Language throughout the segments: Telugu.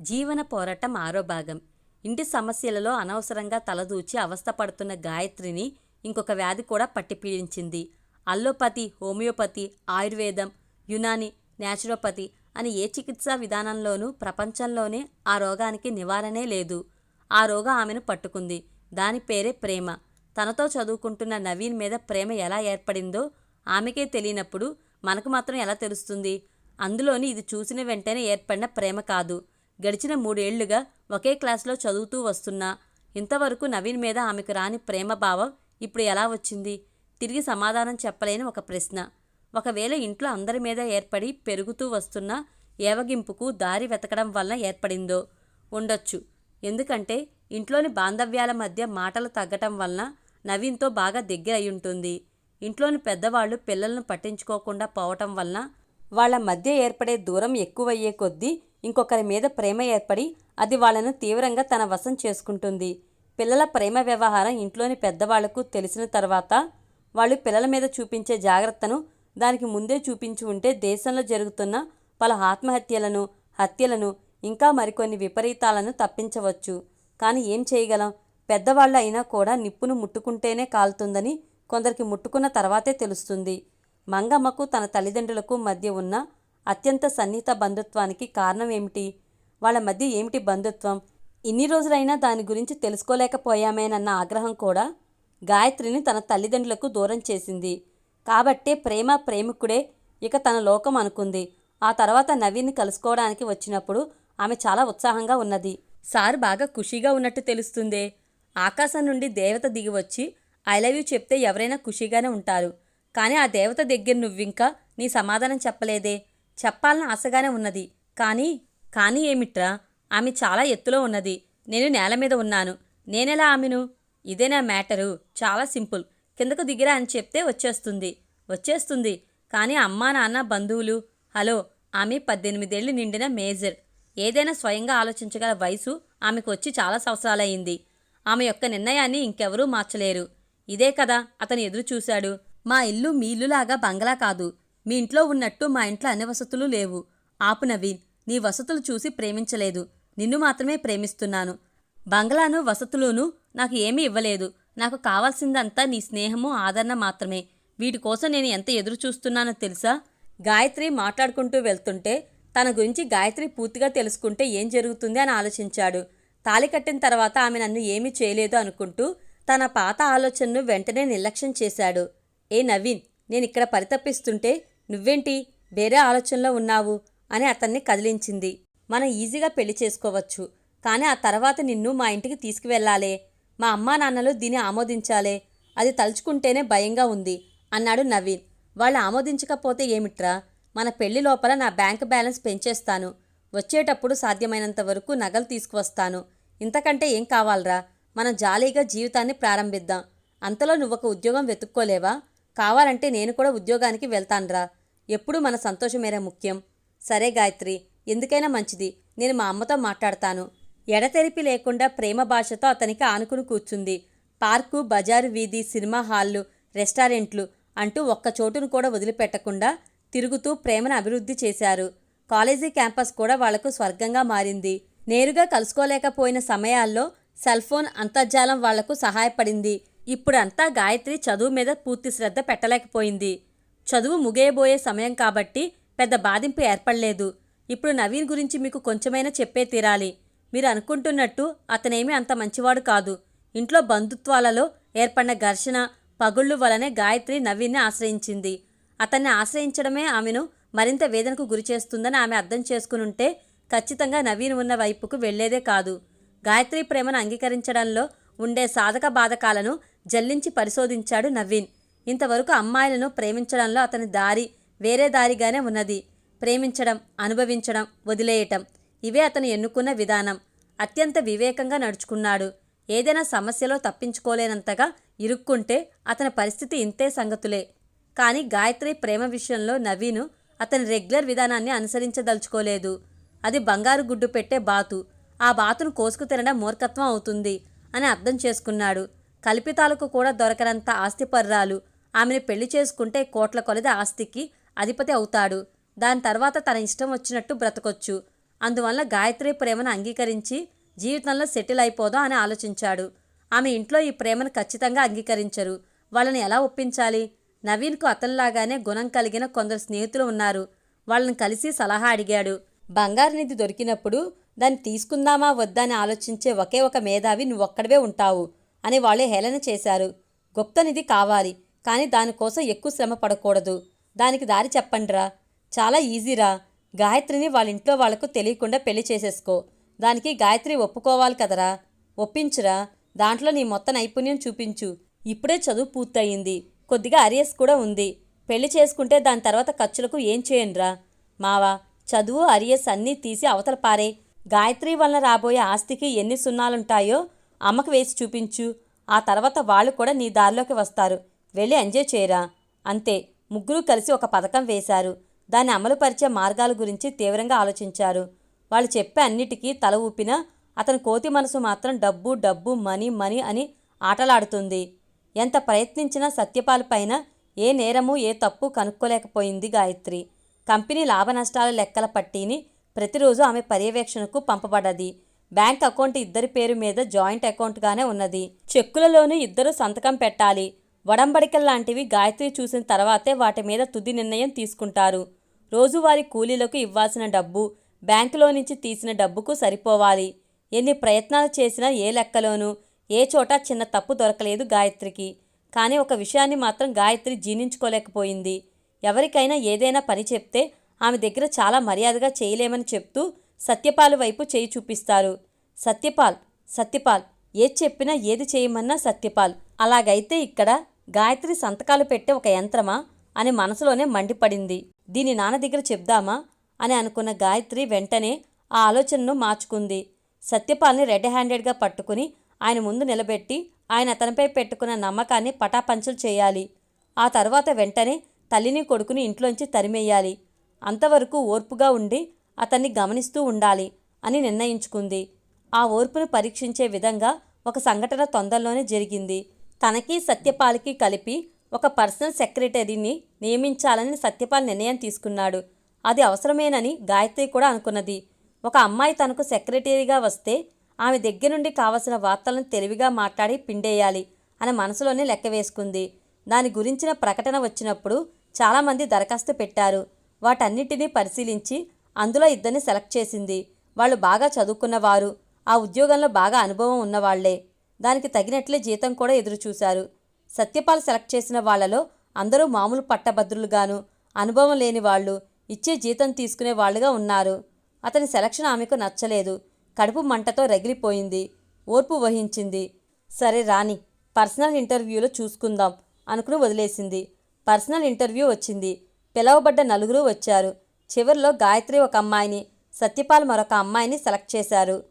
జీవన పోరాటం ఆరో భాగం. ఇంటి సమస్యలలో అనవసరంగా తలదూచి అవస్థపడుతున్న గాయత్రిని ఇంకొక వ్యాధి కూడా పట్టిపీడించింది. అల్లోపతి హోమియోపతి ఆయుర్వేదం యునాని న్యాచురోపతి అని ఏ చికిత్సా విధానంలోనూ ప్రపంచంలోనే ఆ రోగానికి నివారణే లేదు. ఆ రోగం ఆమెను పట్టుకుంది. దాని పేరే ప్రేమ. తనతో చదువుకుంటున్న నవీన్ మీద ప్రేమ ఎలా ఏర్పడిందో ఆమెకే తెలియనప్పుడు మనకు మాత్రం ఎలా తెలుస్తుంది? అందులోని ఇది చూసిన వెంటనే ఏర్పడిన ప్రేమ కాదు. గడిచిన మూడేళ్ళుగా ఒకే క్లాస్లో చదువుతూ వస్తున్నా ఇంతవరకు నవీన్ మీద ఆమెకు రాని ప్రేమ భావం ఇప్పుడు ఎలా వచ్చింది? తిరిగి సమాధానం చెప్పలేని ఒక ప్రశ్న. ఒకవేళ ఇంట్లో అందరి మీద ఏర్పడి పెరుగుతూ వస్తున్న ఏవగింపుకు దారి వెతకడం వలన ఏర్పడిందో? ఉండొచ్చు. ఎందుకంటే ఇంట్లోని బాంధవ్యాల మధ్య మాటలు తగ్గటం వలన నవీన్తో బాగా దగ్గర ఉంటుంది. ఇంట్లోని పెద్దవాళ్ళు పిల్లలను పట్టించుకోకుండా పోవటం వలన వాళ్ళ మధ్య ఏర్పడే దూరం ఎక్కువయ్యే కొద్దీ ఇంకొకరి మీద ప్రేమ ఏర్పడి అది వాళ్ళను తీవ్రంగా తన వశం చేసుకుంటుంది. పిల్లల ప్రేమ వ్యవహారం ఇంట్లోని పెద్దవాళ్ళకు తెలిసిన తర్వాత వాళ్ళు పిల్లల మీద చూపించే జాగ్రత్తను దానికి ముందే చూపించి ఉంటే దేశంలో జరుగుతున్న పలు ఆత్మహత్యలను హత్యలను ఇంకా మరికొన్ని విపరీతాలను తప్పించవచ్చు. కానీ ఏం చేయగలం? పెద్దవాళ్ళు అయినా కూడా నిప్పును ముట్టుకుంటేనే కాలుతుందని కొందరికి ముట్టుకున్న తర్వాతే తెలుస్తుంది. మంగమ్మకు తన తల్లిదండ్రులకు మధ్య ఉన్న అత్యంత సన్నిహిత బంధుత్వానికి కారణం ఏమిటి? వాళ్ళ మధ్య ఏమిటి బంధుత్వం? ఇన్ని రోజులైనా దాని గురించి తెలుసుకోలేకపోయామేనన్న ఆగ్రహం కూడా గాయత్రిని తన తల్లిదండ్రులకు దూరం చేసింది. కాబట్టే ప్రేమ ప్రేమికుడే ఇక తన లోకం అనుకుంది. ఆ తర్వాత నవీన్ని కలుసుకోవడానికి వచ్చినప్పుడు ఆమె చాలా ఉత్సాహంగా ఉన్నది. సార్ బాగా ఖుషీగా ఉన్నట్టు తెలుస్తుందే. ఆకాశం నుండి దేవత దిగి వచ్చి ఐ లవ్ యూ చెప్తే ఎవరైనా ఖుషీగానే ఉంటారు. కానీ ఆ దేవత దగ్గర నువ్వింకా నీ సమాధానం చెప్పలేదే. చెప్పాలని ఆశగానే ఉన్నది. కానీ కానీ ఏమిట్రా? ఆమె చాలా ఎత్తులో ఉన్నది. నేను నేల మీద ఉన్నాను. నేనెలా ఆమెను? ఇదే నా మ్యాటరు. చాలా సింపుల్. కిందకు దిగిరా అని చెప్తే వచ్చేస్తుంది. వచ్చేస్తుంది. కానీ అమ్మా నాన్న బంధువులు హలో ఆమె పద్దెనిమిదేళ్ళు నిండిన మేజర్. ఏదైనా స్వయంగా ఆలోచించగల వయసు ఆమెకు వచ్చి చాలా సంవత్సరాలయ్యింది. ఆమె యొక్క నిర్ణయాన్ని ఇంకెవరూ మార్చలేరు. ఇదే కదా అతను ఎదురు చూశాడు మా ఇల్లు మీ ఇల్లులాగా బంగ్లా కాదు. మీ ఇంట్లో ఉన్నట్టు మా ఇంట్లో అన్ని వసతులు లేవు. ఆపు నవీన్ నీ వసతులు చూసి ప్రేమించలేదు. నిన్ను మాత్రమే ప్రేమిస్తున్నాను. బంగ్లాను వసతులును నాకు ఏమీ ఇవ్వలేదు. నాకు కావాల్సిందంతా నీ స్నేహము ఆదరణ మాత్రమే. వీటి కోసం నేను ఎంత ఎదురు చూస్తున్నానో తెలుసా? గాయత్రి మాట్లాడుకుంటూ వెళ్తుంటే తన గురించి గాయత్రి పూర్తిగా తెలుసుకుంటే ఏం జరుగుతుంది అని ఆలోచించాడు. తాలి కట్టిన తర్వాత ఆమె నన్ను ఏమీ చేయలేదు అనుకుంటూ తన పాత ఆలోచనను వెంటనే నిర్లక్ష్యం చేశాడు. ఏ నవీన్ నేను ఇక్కడ పరితపిస్తుంటే నువ్వేంటి వేరే ఆలోచనలో ఉన్నావు అని అతన్ని కదిలించింది. మనం ఈజీగా పెళ్ళి చేసుకోవచ్చు. కానీ ఆ తర్వాత నిన్ను మా ఇంటికి తీసుకువెళ్ళాలే. మా అమ్మా నాన్నలు దీన్ని ఆమోదించాలే. అది తలుచుకుంటేనే భయంగా ఉంది అన్నాడు నవీన్. వాళ్ళు ఆమోదించకపోతే ఏమిట్రా? మన పెళ్ళి లోపల నా బ్యాంక్ బ్యాలెన్స్ పెంచేస్తాను. వచ్చేటప్పుడు సాధ్యమైనంత వరకు నగలు తీసుకువస్తాను. ఇంతకంటే ఏం కావాలరా? మనం జాలీగా జీవితాన్ని ప్రారంభిద్దాం. అంతలో నువ్వొక ఉద్యోగం వెతుక్కోలేవా? కావాలంటే నేను కూడా ఉద్యోగానికి వెళ్తాన్రా. ఎప్పుడూ మన సంతోషమేరా ముఖ్యం. సరే గాయత్రి ఎందుకైనా మంచిది. నేను మా అమ్మతో మాట్లాడతాను. ఎడతెరిపి లేకుండా ప్రేమ భాషతో అతనికి ఆనుకుని కూర్చుంది. పార్కు బజారు వీధి సినిమా హాళ్ళు రెస్టారెంట్లు అంటూ ఒక్క చోటును కూడా వదిలిపెట్టకుండా తిరుగుతూ ప్రేమను అభివృద్ధి చేశారు. కాలేజీ క్యాంపస్ కూడా వాళ్ళకు స్వర్గంగా మారింది. నేరుగా కలుసుకోలేకపోయిన సమయాల్లో సెల్ ఫోన్ అంతర్జాలం వాళ్ళకు సహాయపడింది. ఇప్పుడంతా గాయత్రి చదువు మీద పూర్తి శ్రద్ధ పెట్టలేకపోయింది. చదువు ముగియబోయే సమయం కాబట్టి పెద్ద బాధింపు ఏర్పడలేదు. ఇప్పుడు నవీన్ గురించి మీకు కొంచెమైనా చెప్పే తీరాలి. మీరు అనుకుంటున్నట్టు అతనేమీ అంత మంచివాడు కాదు. ఇంట్లో బంధుత్వాలలో ఏర్పడిన ఘర్షణ పగుళ్ళు వలనే గాయత్రి నవీన్ని ఆశ్రయించింది. అతన్ని ఆశ్రయించడమే ఆమెను మరింత వేదనకు గురిచేస్తుందని ఆమె అర్థం చేసుకునుంటే ఖచ్చితంగా నవీన్ ఉన్న వైపుకు వెళ్ళేదే కాదు. గాయత్రి ప్రేమను అంగీకరించడంలో ఉండే సాధక బాధకాలను జల్లించి పరిశోధించాడు నవీన్. ఇంతవరకు అమ్మాయిలను ప్రేమించడంలో అతని దారి వేరే దారిగానే ఉన్నది. ప్రేమించడం అనుభవించడం వదిలేయటం ఇవే అతను ఎన్నుకున్న విధానం. అత్యంత వివేకంగా నడుచుకున్నాడు. ఏదైనా సమస్యలో తప్పించుకోలేనంతగా ఇరుక్కుంటే అతని పరిస్థితి ఇంతే సంగతులే. కానీ గాయత్రి ప్రేమ విషయంలో నవీను అతని రెగ్యులర్ విధానాన్ని అనుసరించదలుచుకోలేదు. అది బంగారు గుడ్డు పెట్టే బాతు. ఆ బాతును కోసుకు తినడం మూర్ఖత్వం అవుతుంది అని అర్థం చేసుకున్నాడు. కల్పితాలకు కూడా దొరకనంత ఆస్తిపర్రాలు. ఆమెను పెళ్ళి చేసుకుంటే కోట్ల కొలది ఆస్తికి అధిపతి అవుతాడు. దాని తర్వాత తన ఇష్టం వచ్చినట్టు బ్రతకొచ్చు. అందువల్ల గాయత్రి ప్రేమను అంగీకరించి జీవితంలో సెటిల్ అయిపోదాం అని ఆలోచించాడు. ఆమె ఇంట్లో ఈ ప్రేమను ఖచ్చితంగా అంగీకరించరు. వాళ్ళని ఎలా ఒప్పించాలి? నవీన్కు అతనిలాగానే గుణం కలిగిన కొందరు స్నేహితులు ఉన్నారు. వాళ్ళని కలిసి సలహా అడిగాడు. బంగారు నిధి దొరికినప్పుడు దాన్ని తీసుకుందామా వద్దా అని ఆలోచించే ఒకే ఒక మేధావి నువ్వొక్కడవే ఉంటావు అని వాళ్ళే హేళన చేశారు. గుప్త నిధి కావాలి. కానీ దానికోసం ఎక్కువ శ్రమ పడకూడదు. దానికి దారి చెప్పండిరా. చాలా ఈజీరా. గాయత్రిని వాళ్ళ ఇంట్లో వాళ్ళకు తెలియకుండా పెళ్ళి చేసేసుకో. దానికి గాయత్రి ఒప్పుకోవాలి కదరా. ఒప్పించురా. దాంట్లో నీ మొత్తం నైపుణ్యం చూపించు. ఇప్పుడే చదువు పూర్తయింది. కొద్దిగా అరియస్ కూడా ఉంది. పెళ్ళి చేసుకుంటే దాని తర్వాత ఖర్చులకు ఏం చేయండిరా? మావా చదువు అరియస్ అన్నీ తీసి అవతల పారే. గాయత్రి వలన రాబోయే ఆస్తికి ఎన్ని సున్నాలుంటాయో అమ్మకు వేసి చూపించు. ఆ తర్వాత వాళ్ళు కూడా నీ దారిలోకి వస్తారు. వెళ్ళి ఎంజాయ్ చేయరా? అంతే. ముగ్గురు కలిసి ఒక పథకం వేశారు. దాన్ని అమలుపరిచే మార్గాల గురించి తీవ్రంగా ఆలోచించారు. వాళ్ళు చెప్పే అన్నిటికీ తల ఊపినా అతని కోతి మనసు మాత్రం డబ్బు డబ్బు మనీ మనీ అని ఆటలాడుతుంది. ఎంత ప్రయత్నించినా సత్యపాల్ పైన ఏ నేరము ఏ తప్పు కనుక్కోలేకపోయింది గాయత్రి. కంపెనీ లాభనష్టాల లెక్కల పట్టీని ప్రతిరోజు ఆమె పర్యవేక్షణకు పంపబడ్డది. బ్యాంక్ అకౌంట్ ఇద్దరి పేరు మీద జాయింట్ అకౌంట్గానే ఉన్నది. చెక్కులలోనూ ఇద్దరు సంతకం పెట్టాలి. వడంబడికల్లాంటివి గాయత్రి చూసిన తర్వాతే వాటి మీద తుది నిర్ణయం తీసుకుంటారు. రోజువారీ కూలీలకు ఇవ్వాల్సిన డబ్బు బ్యాంకులో నుంచి తీసిన డబ్బుకు సరిపోవాలి. ఎన్ని ప్రయత్నాలు చేసినా ఏ లెక్కలోనూ ఏ చోట చిన్న తప్పు దొరకలేదు గాయత్రికి. కానీ ఒక విషయాన్ని మాత్రం గాయత్రి జీర్ణించుకోలేకపోయింది. ఎవరికైనా ఏదైనా పని చెప్తే ఆమె దగ్గర చాలా మర్యాదగా చేయలేమని చెప్తూ సత్యపాల్ వైపు చేయి చూపిస్తారు. సత్యపాల్ సత్యపాల్ ఏది చెప్పినా ఏది చేయమన్నా సత్యపాల్. అలాగైతే ఇక్కడ గాయత్రి సంతకాలు పెట్టే ఒక యంత్రమా? అని మనసులోనే మండిపడింది. దీని నాన్న దగ్గర చెప్దామా? అని అనుకున్న గాయత్రి వెంటనే ఆ ఆలోచనను మార్చుకుంది. సత్యపాల్ని రెడ్ హ్యాండెడ్గా పట్టుకుని ఆయన ముందు నిలబెట్టి ఆయన అతనిపై పెట్టుకున్న నమ్మకాన్ని పటాపంచలు చేయాలి. ఆ తర్వాత వెంటనే తల్లిని కొడుకుని ఇంట్లోంచి తరిమేయాలి. అంతవరకు ఓర్పుగా ఉండి అతన్ని గమనిస్తూ ఉండాలి అని నిర్ణయించుకుంది. ఆ ఓర్పును పరీక్షించే విధంగా ఒక సంఘటన తొందరలోనే జరిగింది. తనకి సత్యపాల్కి కలిపి ఒక పర్సనల్ సెక్రటరీని నియమించాలని సత్యపాల్ నిర్ణయం తీసుకున్నాడు. అది అవసరమేనని గాయత్రి కూడా అనుకున్నది. ఒక అమ్మాయి తనకు సెక్రటరీగా వస్తే ఆమె దగ్గర నుండి కావలసిన వార్తలను తెలివిగా మాట్లాడి పిండేయాలి అని మనసులోనే లెక్క వేసుకుంది. దాని గురించిన ప్రకటన వచ్చినప్పుడు చాలామంది దరఖాస్తు పెట్టారు. వాటన్నిటినీ పరిశీలించి అందులో ఇద్దరిని సెలెక్ట్ చేసింది. వాళ్ళు బాగా చదువుకున్నవారు. ఆ ఉద్యోగంలో బాగా అనుభవం ఉన్నవాళ్ళే. దానికి తగినట్లే జీతం కూడా ఎదురుచూశారు. సత్యపాల్ సెలెక్ట్ చేసిన వాళ్ళలో అందరూ మామూలు పట్టభద్రులుగాను అనుభవం లేని వాళ్ళు ఇచ్చే జీతం తీసుకునే వాళ్ళుగా ఉన్నారు. అతని సెలక్షన్ ఆమెకు నచ్చలేదు. కడుపు మంటతో రగిలిపోయింది. ఓర్పు వహించింది. సరే రాని పర్సనల్ ఇంటర్వ్యూలో చూసుకుందాం అనుకుని వదిలేసింది. పర్సనల్ ఇంటర్వ్యూ వచ్చింది. పిలవబడ్డ నలుగురు వచ్చారు. చివరిలో గాయత్రి ఒక అమ్మాయిని సత్యపాల్ మరొక అమ్మాయిని సెలెక్ట్ చేశారు.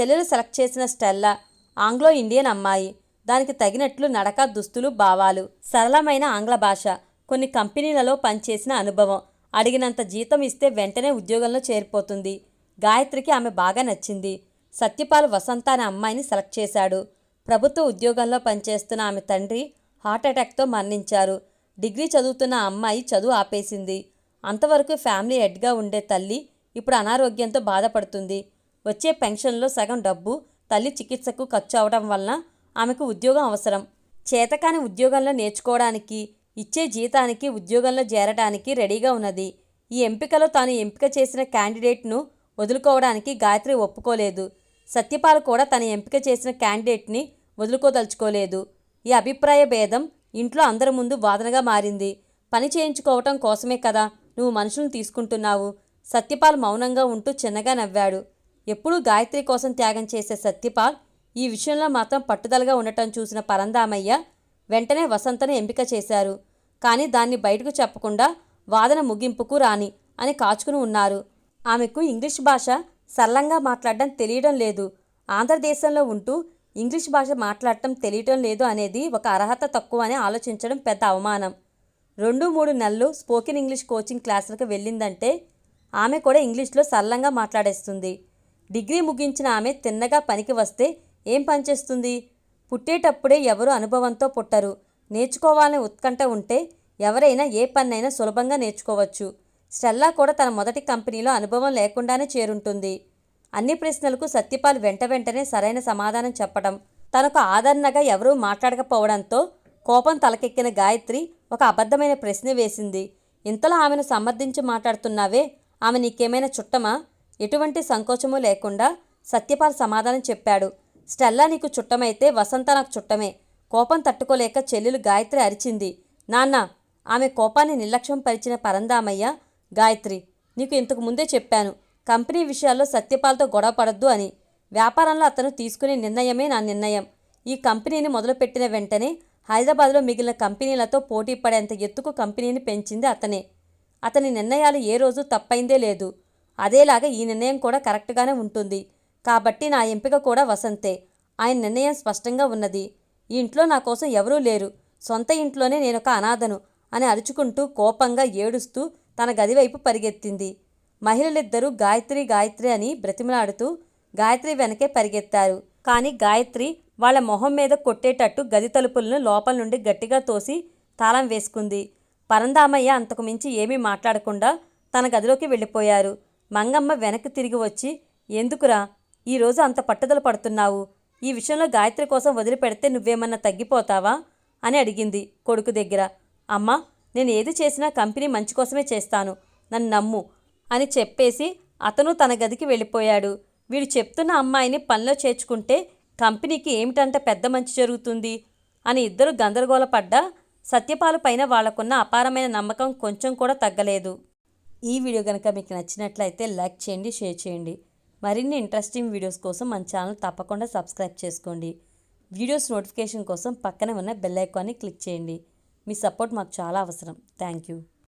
చెల్లెలు సెలెక్ట్ చేసిన స్టెల్లా ఆంగ్లో ఇండియన్ అమ్మాయి. దానికి తగినట్లు నడక దుస్తులు భావాలు. సరళమైన ఆంగ్ల భాష. కొన్ని కంపెనీలలో పనిచేసిన అనుభవం. అడిగినంత జీతం ఇస్తే వెంటనే ఉద్యోగంలో చేరిపోతుంది. గాయత్రికి ఆమె బాగా నచ్చింది. సత్యపాల్ వసంత అనే అమ్మాయిని సెలెక్ట్ చేశాడు. ప్రభుత్వ ఉద్యోగంలో పనిచేస్తున్న ఆమె తండ్రి హార్ట్అటాక్తో మరణించారు. డిగ్రీ చదువుతున్న అమ్మాయి చదువు ఆపేసింది. అంతవరకు ఫ్యామిలీ హెడ్గా ఉండే తల్లి ఇప్పుడు అనారోగ్యంతో బాధపడుతుంది. వచ్చే పెన్షన్లో సగం డబ్బు తల్లి చికిత్సకు ఖర్చు అవడం వలన ఆమెకు ఉద్యోగం అవసరం. చేతకాని ఉద్యోగంలో నేర్చుకోవడానికి ఇచ్చే జీతానికి ఉద్యోగంలో చేరడానికి రెడీగా ఉన్నది. ఈ ఎంపికలో తాను ఎంపిక చేసిన క్యాండిడేట్ను వదులుకోవడానికి గాయత్రి ఒప్పుకోలేదు. సత్యపాల్ కూడా తన ఎంపిక చేసిన క్యాండిడేట్ని వదులుకోదలుచుకోలేదు. ఈ అభిప్రాయ భేదం ఇంట్లో అందరి ముందు వాదనగా మారింది. పని చేయించుకోవటం కోసమే కదా నువ్వు మనుషులను తీసుకుంటున్నావు? సత్యపాల్ మౌనంగా ఉంటూ చిన్నగా నవ్వాడు. ఎప్పుడూ గాయత్రి కోసం త్యాగం చేసే సత్యపాల్ ఈ విషయంలో మాత్రం పట్టుదలగా ఉండటం చూసిన పరందామయ్య వెంటనే వసంతను ఎంపిక చేశారు. కానీ దాన్ని బయటకు చెప్పకుండా వాదన ముగింపుకు రాని అని కాచుకుని ఉన్నారు. ఆమెకు ఇంగ్లీష్ భాష సరళంగా మాట్లాడడం తెలియడం లేదు. ఆంధ్రదేశంలో ఉంటూ ఇంగ్లీష్ భాష మాట్లాడటం తెలియటం లేదు అనేది ఒక అర్హత తక్కువ అని ఆలోచించడం పెద్ద అవమానం. రెండు మూడు నెలలు స్పోకెన్ ఇంగ్లీష్ కోచింగ్ క్లాసులకు వెళ్ళిందంటే ఆమె కూడా ఇంగ్లీష్లో సరళంగా మాట్లాడేస్తుంది. డిగ్రీ ముగించిన ఆమె తిన్నగా పనికి వస్తే ఏం పనిచేస్తుంది పుట్టేటప్పుడే ఎవరు అనుభవంతో పుట్టరు. నేర్చుకోవాలనే ఉత్కంఠ ఉంటే ఎవరైనా ఏ పన్నైనా సులభంగా నేర్చుకోవచ్చు. స్టెల్లా కూడా తన మొదటి కంపెనీలో అనుభవం లేకుండానే చేరుంటుంది. అన్ని ప్రశ్నలకు సత్యపాల్ వెంట వెంటనే సరైన సమాధానం చెప్పడం తనకు ఆదరణగా ఎవరూ మాట్లాడకపోవడంతో కోపం తలకెక్కిన గాయత్రి ఒక అబద్ధమైన ప్రశ్న వేసింది. ఇంతలో ఆమెను సమర్థించి మాట్లాడుతున్నావే? ఆమె నీకేమైనా చుట్టమా? ఎటువంటి సంకోచము లేకుండా సత్యపాల్ సమాధానం చెప్పాడు. స్టెల్లా నీకు చుట్టమైతే వసంత నాకు చుట్టమే. కోపం తట్టుకోలేక చెల్లెలు గాయత్రి అరిచింది. నాన్న ఆమె కోపాన్ని నిర్లక్ష్యం పరిచిన పరందామయ్య గాయత్రి నీకు ఇంతకు ముందే చెప్పాను కంపెనీ విషయాల్లో సత్యపాల్తో గొడవ పడద్దు అని. వ్యాపారంలో అతను తీసుకునే నిర్ణయమే నా నిర్ణయం. ఈ కంపెనీని మొదలుపెట్టిన వెంటనే హైదరాబాద్లో మిగిలిన కంపెనీలతో పోటీ పడేంత ఎత్తుకు కంపెనీని పెంచింది అతనే. అతని నిర్ణయాలు ఏ రోజు తప్పైందే లేదు. అదేలాగా ఈ నిర్ణయం కూడా కరెక్ట్గానే ఉంటుంది. కాబట్టి నా ఎంపిక కూడా వసంతే. ఆయన నిర్ణయం స్పష్టంగా ఉన్నది. ఈ ఇంట్లో నా కోసం ఎవరూ లేరు. సొంత ఇంట్లోనే నేనొక అనాథను అని అరుచుకుంటూ కోపంగా ఏడుస్తూ తన గదివైపు పరిగెత్తింది. మహిళలిద్దరూ గాయత్రి గాయత్రి అని బ్రతిమలాడుతూ గాయత్రి వెనకే పరిగెత్తారు. కానీ గాయత్రి వాళ్ళ మొహం మీద కొట్టేటట్టు గది తలుపులను లోపల నుండి గట్టిగా తోసి తాళం వేసుకుంది. పరందామయ్య అంతకుమించి ఏమీ మాట్లాడకుండా తన గదిలోకి వెళ్ళిపోయారు. మంగమ్మ వెనక్కి తిరిగి వచ్చి ఎందుకురా? ఈరోజు అంత పట్టుదల పడుతున్నావు. ఈ విషయంలో గాయత్రి కోసం వదిలిపెడితే నువ్వేమన్నా తగ్గిపోతావా? అని అడిగింది కొడుకు దగ్గర. అమ్మా నేను ఏది చేసినా కంపెనీ మంచి కోసమే చేస్తాను. నన్ను నమ్ము అని చెప్పేసి అతను తన గదికి వెళ్ళిపోయాడు. వీడు చెప్తున్న అమ్మాయిని పనిలో చేర్చుకుంటే కంపెనీకి ఏమిటంట పెద్ద మంచి జరుగుతుంది అని ఇద్దరు గందరగోళపడ్డా సత్యపాలు పైన వాళ్ళకున్న అపారమైన నమ్మకం కొంచెం కూడా తగ్గలేదు. ఈ వీడియో కనుక మీకు నచ్చినట్లయితే లైక్ చేయండి షేర్ చేయండి. మరిన్ని ఇంట్రెస్టింగ్ వీడియోస్ కోసం మన ఛానల్ తప్పకుండా సబ్స్క్రైబ్ చేసుకోండి. వీడియోస్ నోటిఫికేషన్ కోసం పక్కనే ఉన్న బెల్ ఐకాన్ని క్లిక్ చేయండి. మీ సపోర్ట్ మాకు చాలా అవసరం. Thank you.